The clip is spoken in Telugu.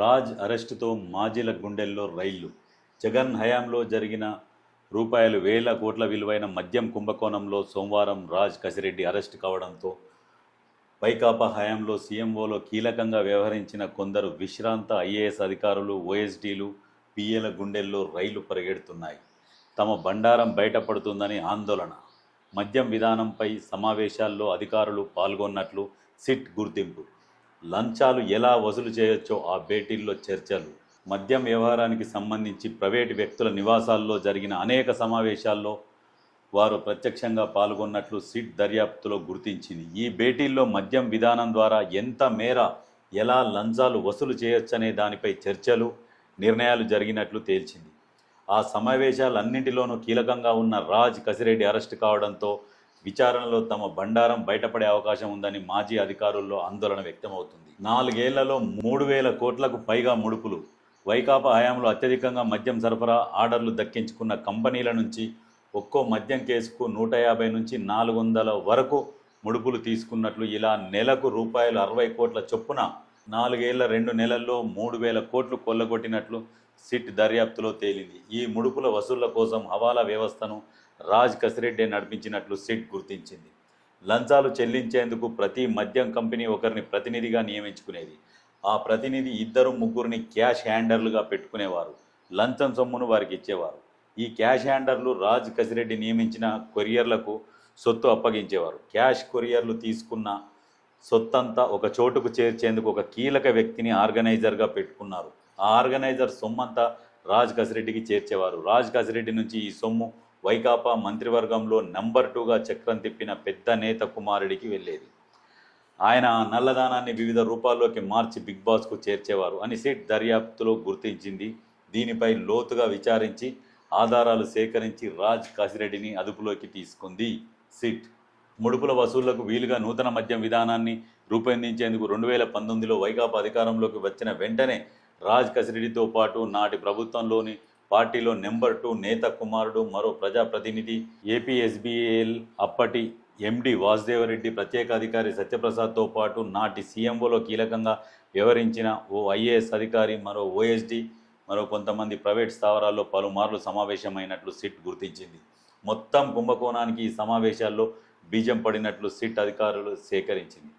రాజ్ అరెస్టుతో మాజీల గుండెల్లో రైళ్ళు. జగన్ హయాంలో జరిగిన రూపాయలు వేల కోట్ల విలువైన మద్యం కుంభకోణంలో సోమవారం రాజ్ కసిరెడ్డి అరెస్టు కావడంతో వైకాపా హయాంలో సీఎంఓలో కీలకంగా వ్యవహరించిన కొందరు విశ్రాంత ఐఏఎస్ అధికారులు ఓఎస్డీలు పిఏల గుండెల్లో రైళ్ళు పరిగెడుతున్నాయి. తమ బండారం బయటపడుతుందని ఆందోళన. మద్యం విధానంపై సమావేశాల్లో అధికారులు పాల్గొన్నట్లు సిట్ గుర్తింపు. లంచాలు ఎలా వసూలు చేయొచ్చో ఆ భేటీల్లో చర్చలు. మద్యం వ్యవహారానికి సంబంధించి ప్రైవేటు వ్యక్తుల నివాసాల్లో జరిగిన అనేక సమావేశాల్లో వారు ప్రత్యక్షంగా పాల్గొన్నట్లు సిట్ దర్యాప్తులో గుర్తించింది. ఈ భేటీల్లో మద్యం విధానం ద్వారా ఎంత మేర ఎలా లంచాలు వసూలు చేయొచ్చనే దానిపై చర్చలు నిర్ణయాలు జరిగినట్లు తేల్చింది. ఆ సమావేశాలన్నింటిలోనూ కీలకంగా ఉన్న రాజ్ కసిరెడ్డి అరెస్ట్ కావడంతో విచారణలో తమ బండారం బయటపడే అవకాశం ఉందని మాజీ అధికారుల్లో ఆందోళన వ్యక్తమవుతుంది. నాలుగేళ్ళలో మూడు వేల కోట్లకు పైగా ముడుపులు. వైకాపా హయాంలో అత్యధికంగా మద్యం సరఫరా ఆర్డర్లు దక్కించుకున్న కంపెనీల నుంచి ఒక్కో మద్యం కేసుకు నూట యాభై నుంచి నాలుగు వందల వరకు ముడుపులు తీసుకున్నట్లు ఇలా నెలకు రూపాయలు అరవై కోట్ల చొప్పున నాలుగేళ్ళ రెండు నెలల్లో మూడు వేల కోట్లు కొల్లగొట్టినట్లు సిట్ దర్యాప్తులో తేలింది. ఈ ముడుపుల వసూళ్ళ కోసం హవాలా వ్యవస్థను రాజ్ కసిరెడ్డి నడిపించినట్లు సిట్ గుర్తించింది. లంచాలు చెల్లించేందుకు ప్రతి మద్యం కంపెనీ ఒకరిని ప్రతినిధిగా నియమించుకునేది. ఆ ప్రతినిధి ఇద్దరు ముగ్గురిని క్యాష్ హ్యాండర్లుగా పెట్టుకునేవారు. లంచం సొమ్మును వారికి ఇచ్చేవారు. ఈ క్యాష్ హ్యాండర్లు రాజ్ కసిరెడ్డి నియమించిన కొరియర్లకు సొత్తు అప్పగించేవారు. క్యాష్ కొరియర్లు తీసుకున్న సొత్తంతా ఒక చోటుకు చేర్చేందుకు ఒక కీలక వ్యక్తిని ఆర్గనైజర్గా పెట్టుకున్నారు. ఆ ఆర్గనైజర్ సొమ్మంతా రాజ్ కసిరెడ్డికి చేర్చేవారు. రాజ్ కసిరెడ్డి నుంచి ఈ సొమ్ము వైకాపా మంత్రివర్గంలో నంబర్ టూగా చక్రం తిప్పిన పెద్ద నేత కుమారుడికి వెళ్ళేది. ఆయన ఆ నల్లదానాన్ని వివిధ రూపాల్లోకి మార్చి బిగ్ బాస్కు చేర్చేవారు అని సిట్ దర్యాప్తులో గుర్తించింది. దీనిపై లోతుగా విచారించి ఆధారాలు సేకరించి రాజ్ కాసిరెడ్డిని అదుపులోకి తీసుకుంది సిట్. ముడుపుల వసూళ్ళకు వీలుగా నూతన మద్యం విధానాన్ని రూపొందించేందుకు రెండు వేల పంతొమ్మిదిలో వైకాపా అధికారంలోకి వచ్చిన వెంటనే రాజ్ కసిరెడ్డితో పాటు నాటి ప్రభుత్వంలోని పార్టీలో నెంబర్ టూ నేత కుమారుడు మరో ప్రజాప్రతినిధి ఏపీఎస్బిఎల్ అప్పటి ఎండి వాసుదేవరెడ్డి ప్రత్యేక అధికారి సత్యప్రసాద్తో పాటు నాటి సీఎంఓలో కీలకంగా వ్యవహరించిన ఓ ఐఏఎస్ అధికారి మరో ఓఎస్డి మరో కొంతమంది ప్రైవేట్ స్థావరాల్లో పలుమార్లు సమావేశమైనట్లు సిట్ గుర్తించింది. మొత్తం కుంభకోణానికి ఈ సమావేశాల్లో బీజం పడినట్లు సిట్ అధికారులు సేకరించింది.